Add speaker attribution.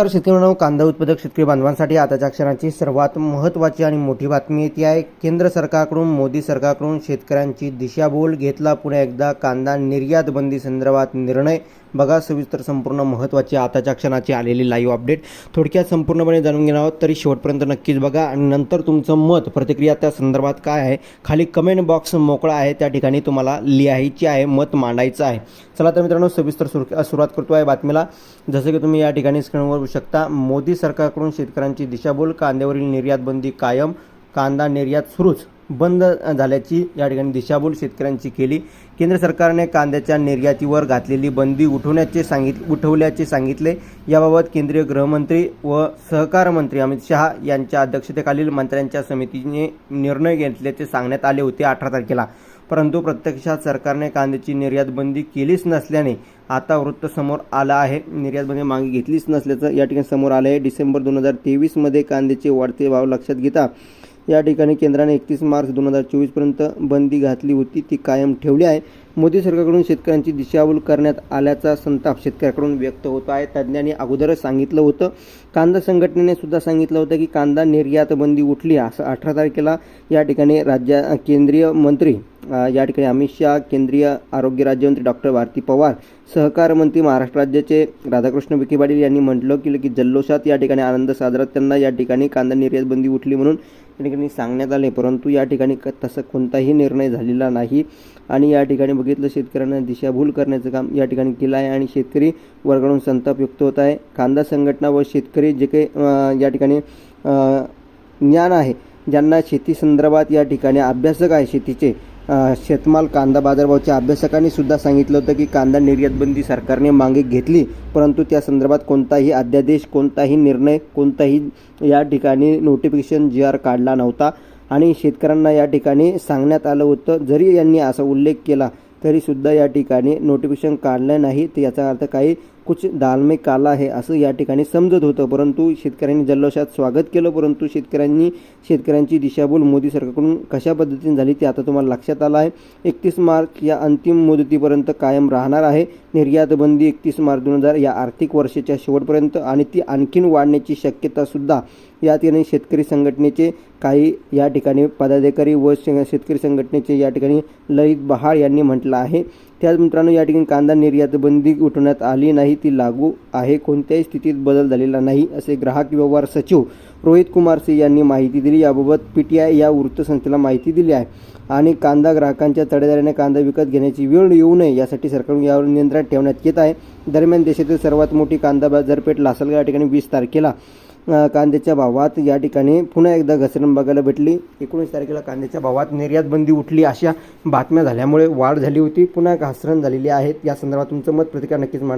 Speaker 1: तर शेतकऱ्यांनो कांदा उत्पादक शेतकरी बांधवांसाठी आताच्या क्षणाची सर्वात महत्त्वाची आणि मोठी बातमी येते आहे. केंद्र सरकारकडून मोदी सरकारकडून शेतकऱ्यांची दिशाभूल घेतला. पुन्हा एकदा कांदा निर्यात बंदी संदर्भात निर्णय. बघा सविस्तर संपूर्ण महत्त्वाची आताच्या क्षणाची आलेली लाईव्ह अपडेट थोडक्यात संपूर्णपणे जाणून घेणार आहोत तरी शेवटपर्यंत नक्कीच बघा. आणि नंतर तुमचं मत प्रतिक्रिया त्या संदर्भात काय आहे? खाली कमेंट बॉक्स मोकळा आहे. त्या ठिकाणी तुम्हाला लिहायची आहे मत मांडायचं आहे. चला तर मित्रांनो सविस्तर सुरुवात करतो आहे बातमीला. जसं की तुम्ही या ठिकाणी स्क्रीनवर करू शकता. मोदी सरकारकडून शेतकऱ्यांची दिशाभूल कांद्यावरील निर्यात बंदी कायम कांदा निर्यात सुरूच बंद झाल्याची या ठिकाणी दिशाभूल शेतकऱ्यांची केली. केंद्र सरकारने कांद्याच्या निर्यातीवर घातलेली बंदी उठवण्याचे सांगित उठवल्याचे सांगितले. याबाबत केंद्रीय गृहमंत्री व सहकार मंत्री अमित शहा यांच्या अध्यक्षतेखालील मंत्र्यांच्या समितीने निर्णय घेतल्याचे सांगण्यात आले होते अठरा तारखेला. परंतु प्रत्यक्षात सरकारने कांद्याची निर्यात बंदी केलीच नसल्याने आता वृत्त समोर आलं आहे. निर्यातबंदी मागे घेतलीच नसल्याचं या ठिकाणी समोर आलं आहे. डिसेंबर दोन हजार तेवीसमध्ये कांद्याचे वाढते भाव लक्षात घेता या ठिकाणी केंद्राने एकतीस मार्च दोन हजार चोवीसपर्यंत बंदी घातली होती. ती कायम ठेवली आहे. मोदी सरकारकडून शेतकऱ्यांची दिशाभूल करण्यात आल्याचा संताप शेतकऱ्याकडून व्यक्त होतो आहे. तज्ज्ञांनी अगोदरच सांगितलं होतं. कांदा संघटनेने सुद्धा सांगितलं होतं की कांदा निर्यात बंदी उठली असं अठरा तारखेला या ठिकाणी राज्या केंद्रीय मंत्री या ठिकाणी अमित शहा केंद्रीय आरोग्य राज्यमंत्री डॉक्टर भारती पवार सहकार मंत्री महाराष्ट्र राज्याचे राधाकृष्ण विखे पाटील यांनी म्हटलं की की जल्लोषात या ठिकाणी आनंद साजरा त्यांना या ठिकाणी कांदा निर्यात बंदी उठली म्हणून या ठिकाणी सांगण्यात आले. परंतु या ठिकाणी क- तसा कोणताही निर्णय झालेला नाही. आणि या ठिकाणी बघितलं शेतकऱ्यांना दिशाभूल करण्याचं काम या ठिकाणी केलं आहे आणि शेतकरी वर्गाडून संताप व्यक्त होत आहे. कांदा संघटना व शेतकरी जे काही या ठिकाणी ज्ञान आहे ज्यांना शेती संदर्भात या ठिकाणी अभ्यासक आहे शेतीचे शेतमाल कांदा बाजारभावाच्या अभ्यासकांनी सुद्धा सांगितलं होतं की कांदा निर्यातबंदी सरकारने मागे घेतली परंतु त्या संदर्भात कोणताही अध्यादेश कोणताही निर्णय कोणताही या ठिकाणी नोटिफिकेशन जी आर काढला नव्हता. आणि शेतकऱ्यांना या ठिकाणी सांगण्यात आलं होतं जरी यांनी असा उल्लेख केला तरीसुद्धा या ठिकाणी नोटिफिकेशन काढलं नाही. तर याचा अर्थ काही कुछ दाल में काला आहे असं या ठिकाणी समजत होतं. परंतु शेतकऱ्यांनी जल्लोषात स्वागत केलं. परंतु शेतकऱ्यांनी शेतकऱ्यांची दिशाभूल मोदी सरकारकडून कशा पद्धतीने झाली ते आता तुम्हाला लक्षात आलं आहे. एकतीस मार्च या अंतिम मुदतीपर्यंत कायम राहणार आहे. निर्यातबंदी एकतीस मार्च दोन हजार या आर्थिक वर्षाच्या शेवटपर्यंत आणि ती आणखीन वाढण्याची शक्यतासुद्धा या ठिकाणी शेतकरी संघटनेचे काही या ठिकाणी पदाधिकारी व शेतकरी संघटनेचे या ठिकाणी ललित बहाळ यांनी म्हटलं आहे. त्याच मित्रांनो या ठिकाणी कांदा निर्यात बंदी उठवण्यात आली नाही ती लागू आहे. कोणत्याही स्थितीत बदल झालेला नाही असे ग्राहक व्यवहार सचिव रोहित कुमार सिंह यांनी माहिती दिली. याबाबत पी टी आय या वृत्तसंस्थेला माहिती दिली आहे. आणि कांदा ग्राहकांच्या तडेदारीने कांदा विकत घेण्याची वेळ येऊ नये यासाठी सरकारकडून यावर नियंत्रण ठेवण्यात येत आहे. दरम्यान देशातील सर्वात मोठी कांदा बाजारपेठ लासलगाव या ठिकाणी वीस तारखेला कांद्याच्या भावात या ठिकाणी पुन्हा एकदा घसरण बघायला भेटली. एकोणीस तारखेला कांद्याच्या भावात निर्यात बंदी उठली. अशा बातम्या झाल्यामुळे वाढ झाली होती. पुन्हा घसरण झालेली आहे. या संदर्भात तुमचं मत प्रतिकार नक्कीच मांड.